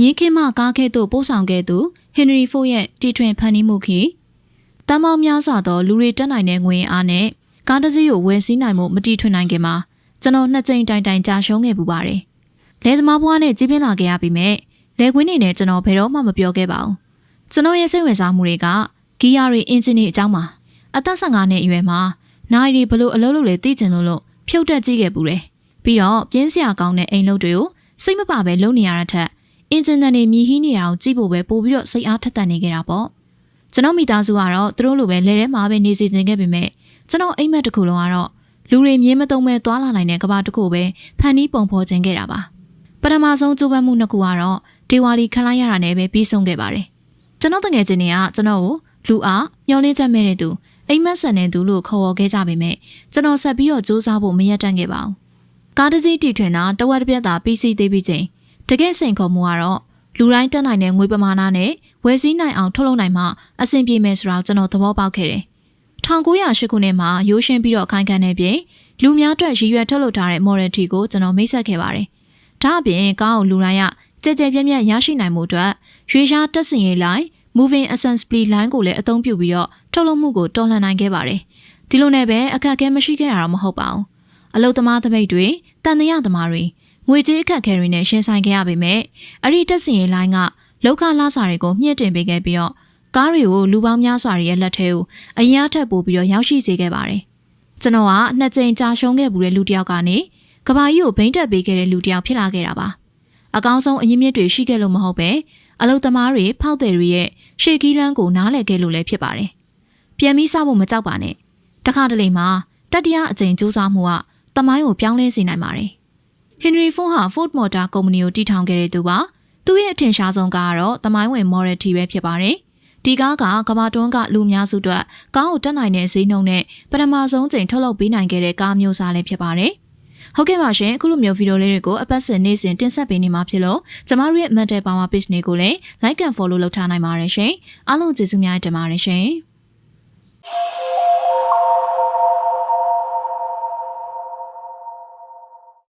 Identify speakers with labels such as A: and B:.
A: ညင်းခင်းမကားခဲ့သို့ပို့ဆောင်ခဲ့သူဟင်နရီဖို့ရဲ့တီထွင်ဖန်တီးမှုခေတမ်းပေါင်းများစွာသောလူတွေတက်နိုင်တဲ့ငွေအားနဲ့ကားတစ်စီးကိုဝယ်စည်းနိုင်မှုမတီထွင်နိုင်ခင်မှာကျွန်တော်နှစ်ကြိမ်တိုင်တိုင်ကြာရှုံးခဲ့ပူပါတယ်။လဲသမားဘွားနဲ့ကြီးပြင်းလာခဲ့ရပြီမဲ့လဲခွင်းနေနဲ့ကျွန်တော်ဘယ်တော့မှမပြောခဲ့ပါဘူး။ကျွန်တော်ရဲ့စိတ်ဝင်စားမှုတွေကဂီယာတွေအင်ဂျင်တွေအကြောင်းပါအသက်15နှစ်အရွယ်မှာနိုင်ရီဘလို့အလုပ်လုပ်လေသိကျင်လို့လို့ဖြုတ်တက်ကြည့်ခဲ့ပူတယ်။ပြီးတော့ပြင်းစရာကောင်းတဲ့အိမ်လုပ်တွေကိုစိတ်မပါပဲလုပ်နေရတဲ့ထက် အင်ဂျင်တန်တွေမြည်ဟင်းနေအောင်ကြည့်ဖို့ပဲပို့ပြီးတော့စိတ်အားထက်သန်နေကြတာပေါ့ကျွန်တော်မိသားစုကတော့သူတို့လိုပဲလဲထဲမှာပဲနေစီခြင်းခဲ့ပေမဲ့ကျွန်တော်အိမ်မက်တစ်ခုလုံးကတော့လူတွေမြင်းမသုံးပဲသွားလာနိုင်တဲ့ကဘာတစ်ခုပဲဖန်တီးပုံဖော်ခြင်းခဲ့တာပါပထမဆုံးကြိုးပမ်းမှုနှစ်ခုကတော့ဒေဝါလီခလိုက်ရတာနဲ့ပဲပြီးဆုံးခဲ့ပါတယ်ကျွန်တော်တငယ်ချင်းတွေကကျွန်တော်ကိုလူအားမျောလင်းချက်မဲ့တဲ့သူအိမ်မက်ဆန်တဲ့သူလို့ခေါ်ဝေါ်ခဲ့ကြပေမဲ့ကျွန်တော်ဆက်ပြီးတော့စူးစမ်းဖို့မရက်တန့်ခဲ့ပါဘူးကားတစ်စီးတီထွင်တာတဝက်တစ်ပြက်သာပြီးစီးသေးပြီးချိန် တကယ်စိန်ခေါ်မှုကတော့လူတိုင်းတက်နိုင်တဲ့ငွေပမာဏနဲ့ဝယ်စည်းနိုင်အောင်ထုတ်လုပ်နိုင်မှအဆင်ပြေမယ်ဆိုတာကျွန်တော်သဘောပေါက်ခဲ့တယ်။1908ခုနှစ်မှာရိုးရှင်းပြီးတော့ခိုင်ခံတဲ့ပြင်လူများအတွက်ရည်ရွယ်ထုတ်လုပ်ထားတဲ့ model T ကိုကျွန်တော်မိတ်ဆက်ခဲ့ပါတယ်။ဒါအပြင်ကားကိုလူတိုင်းကကြဲကြဲပြန့်ပြန့်ရရှိနိုင်မှုအတွက်ရွေရှားတက်စင်ရေးလိုင်း moving assembly line ကိုလည်းအသုံးပြုပြီးတော့ထုတ်လုပ်မှုကိုတော်လှန်နိုင်ခဲ့ပါတယ်။ဒီလိုနဲ့ပဲအခက်အခဲမရှိခဲ့တာတော့မဟုတ်ပါဘူး။အလုတ်သမားသပိတ်တွေတန်တရာသမားတွေ ငွေကြေးအခက်အခဲတွေနဲ့ရှင်းဆိုင်ခဲ့ရပေမဲ့အဲ့ဒီတက်စင်ရေးလိုင်းကလောက်ခလာစာတွေကိုမြင့်တင်ပေးခဲ့ပြီးတော့ကားတွေကိုလူပေါင်းများစွာရဲ့လက်ထဲကိုအရင်အထက်ပို့ပြီးတော့ရောက်ရှိစေခဲ့ပါတယ်။ကျွန်တော်ကနှစ်ကြိမ်ကြာရှုံးခဲ့ဘူးတဲ့လူတစ်ယောက်ကနေကဘာကြီးကိုဘိန်းတက်ပေးခဲ့တဲ့လူတစ်ယောက်ဖြစ်လာခဲ့တာပါ။အကောင်းဆုံးအရင်မြစ်တွေရှိခဲ့လို့မဟုတ်ပဲအလုသမားတွေဖောက်တယ်တွေရဲ့ရှေ့ကီးလန်းကိုနားလည်ခဲ့လို့လည်းဖြစ်ပါတယ်။ပြန်ပြီးစားဖို့မကြောက်ပါနဲ့။တခါတလေမှာတတိယအကြိမ်စူးစမ်းမှုကတမိုင်းကိုပြောင်းလဲစေနိုင်ပါတယ်။ Henry Ford ဟာ Ford Motor Company ကိုတည်ထောင်ခဲ့တဲ့သူပါ။သူ့ရဲ့အထင်ရှားဆုံးကားကတော့တမိုင်းဝင် Model T ပဲဖြစ်ပါတယ်။ဒီကားကကဘာတွန်းကလူများစုအတွက်ကားကိုတက်နိုင်တဲ့ဈေးနှုန်းနဲ့ပထမဆုံးချိန်ထုတ်လုပ်ပေးနိုင်ခဲ့တဲ့ကားမျိုးစားလည်းဖြစ်ပါတယ်။ဟုတ်ကဲ့ပါရှင်အခုလိုမျိုးဗီဒီယိုလေးတွေကိုအပတ်စဉ်နေ့စဉ်တင်ဆက်ပေးနေမှာဖြစ်လို့ကျမတို့ရဲ့ Mental Power Page လေးကိုလည်း Like and Follow လုပ်ထားနိုင်ပါတယ်ရှင်။အားလုံးကျေးဇူးများတင်ပါတယ်ရှင်။